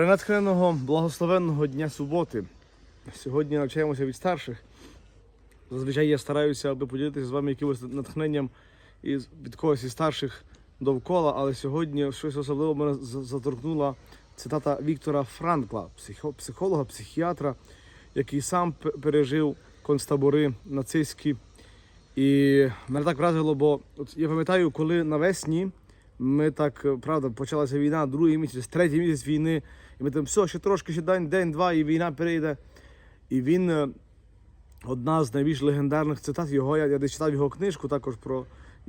Перенатхненого благословенного дня суботи. Сьогодні навчаємося від старших. Зазвичай я стараюся, аби поділитися з вами якимось натхненням із, від когось із старших довкола, але сьогодні щось особливо мене заторкнула цитата Віктора Франкла, психолога, психіатра, який сам пережив концтабори нацистські. І мене так вразило, бо от я пам'ятаю, коли навесні ми так, е, правда, почалася війна, другий місяць, третій місяць війни, і ми там все, ще трошки, ще день, день-два, і війна перейде. І він, е, одна з найбільш легендарних цитат його, я, я десь читав його книжку також про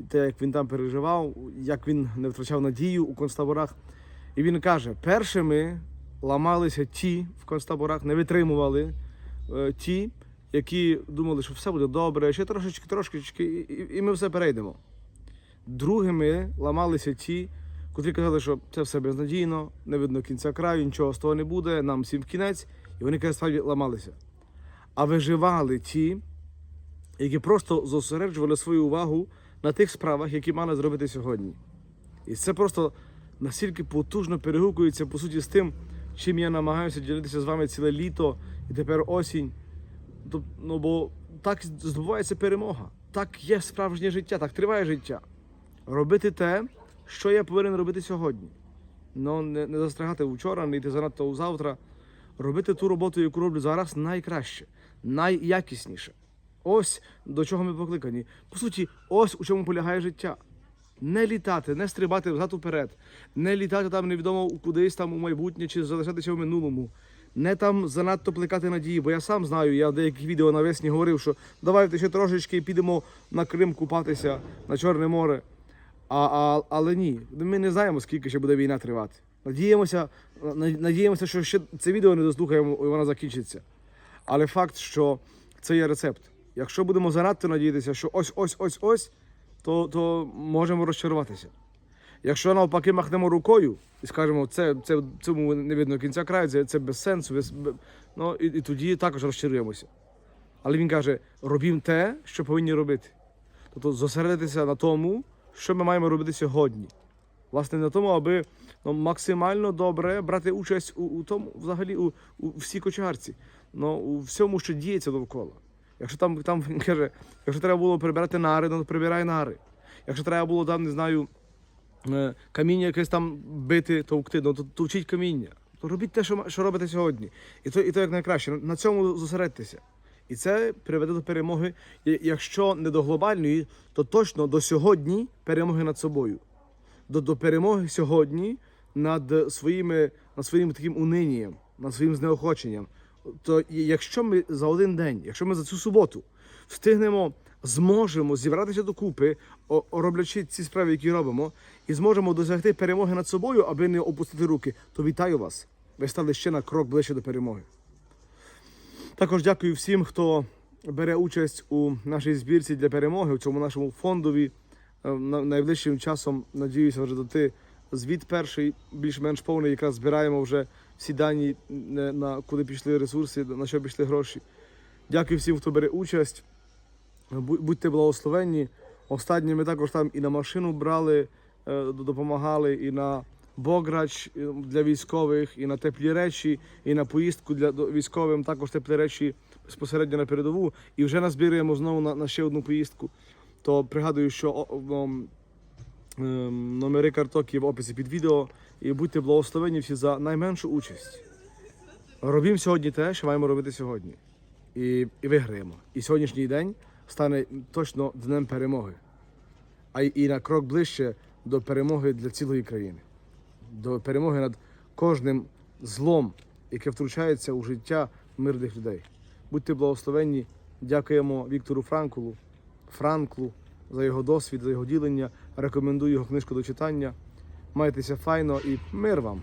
те, як він там переживав, як він не втрачав надію у концтаборах. І він каже: першими ламалися ті в концтаборах, не витримували е, ті, які думали, що все буде добре, ще трошечки, трошечки, і, і ми все перейдемо. Другими ламалися ті, котрі казали, що це все безнадійно, не видно кінця краю, нічого з того не буде, нам всім кінець, і вони каже, справді ламалися. А виживали ті, які просто зосереджували свою увагу на тих справах, які мали зробити сьогодні. І це просто настільки потужно перегукується по суті з тим, чим я намагаюся ділитися з вами ціле літо і тепер осінь. Ну, бо так здобувається перемога. Так є справжнє життя, так триває життя. Робити те, що я повинен робити сьогодні. Ну, не, не застрягати вчора, не йти занадто у завтра. Робити ту роботу, яку роблю зараз, найкраще, найякісніше. Ось до чого ми покликані. По суті, ось у чому полягає життя. Не літати, не стрибати взад уперед, не літати там невідомо кудись там у майбутнє чи залишатися в минулому. Не там занадто плекати надії, бо я сам знаю, я в деяких відео навесні говорив, що давайте ще трошечки підемо на Крим купатися на Чорне море. А, а, але ні, ми не знаємо, скільки ще буде війна тривати. Надіємося, надіємося, що ще це відео не дослухаємо і вона закінчиться. Але факт, що це є рецепт. Якщо будемо занадто надіятися, що ось ось ось ось, то, то можемо розчаруватися. Якщо навпаки махнемо рукою і скажемо, це, це цьому не видно кінця краю, це, це без сенсу, без, ну, і, і тоді також розчаруємося. Але він каже: робім те, що повинні робити. Тобто зосередитися на тому, що ми маємо робити сьогодні. Власне, на тому, аби ну, максимально добре брати участь у, у тому, взагалі, у, у всій кочегарці, ну, у всьому, що діється довкола. Якщо там, там каже, якщо треба було прибирати нари, ну то прибирай нари. Якщо треба було там, не знаю, е, каміння якесь там бити, товкти, ну то товчіть каміння. То робіть те, що, що робите сьогодні. І то, і то як найкраще. На цьому зосередьтеся. І це приведе до перемоги. Якщо не до глобальної, то точно до сьогодні перемоги над собою. До, до перемоги сьогодні над своїми, над своїм таким унинням, над своїм знеохоченням. То якщо ми за один день, якщо ми за цю суботу встигнемо, зможемо зібратися докупи, роблячи ці справи, які робимо, і зможемо досягти перемоги над собою, аби не опустити руки, то вітаю вас. Ви стали ще на крок ближче до перемоги. Також дякую всім, хто бере участь у нашій збірці для перемоги, у цьому нашому фондові. Е, на- Найближчим часом, надіюся, вже дати звіт перший, більш-менш повний, якраз збираємо вже всі дані, не- на куди пішли ресурси, на що пішли гроші. Дякую всім, хто бере участь. Будьте благословенні. Останні ми також там і на машину брали, е, допомагали, і на бограч е, для військових, і на теплі речі, і на поїздку для військовим також теплі речі безпосередньо на передову. І вже назбираємо знову на, на ще одну поїздку. То пригадую, що ем, номери карток є в описі під відео. І будьте благословені всі за найменшу участь. Робімо сьогодні те, що маємо робити сьогодні. І, і виграємо. І сьогоднішній день стане точно днем перемоги. А і на крок ближче до перемоги для цілої країни, до перемоги над кожним злом, яке втручається у життя мирних людей. Будьте благословенні. Дякуємо Віктору Франклу, Франклу за його досвід, за його ділення. Рекомендую його книжку до читання. Майтеся файно і мир вам!